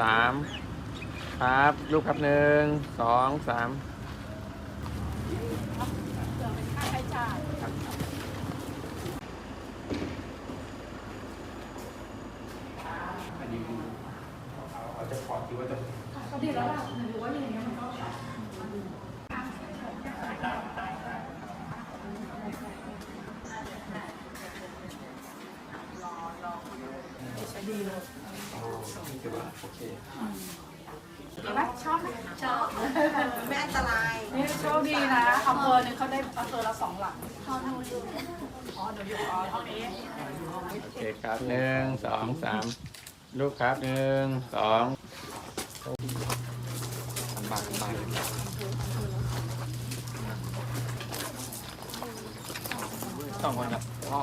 สามครับลูกครับหนึ่งสองสามอันนี้เขาจะขอที่ว่าจะก็ดีแล้วล่ะหรือว่าอย่าง เงี้ยมันก็ถือว่าโอเคดีไหมชอบไหมชอบไม่อันตรายนี่โชคดีนะอำเภอหนึงเขาได้อำเภอละสองหลังอ๋อหนูอยู่อ๋อหนูอยู่อ๋อเท่านี้โอเคครับหนึ่งสองสามลูกครับหนึ่งสองลำบากลำบากสองคนกับพ่อ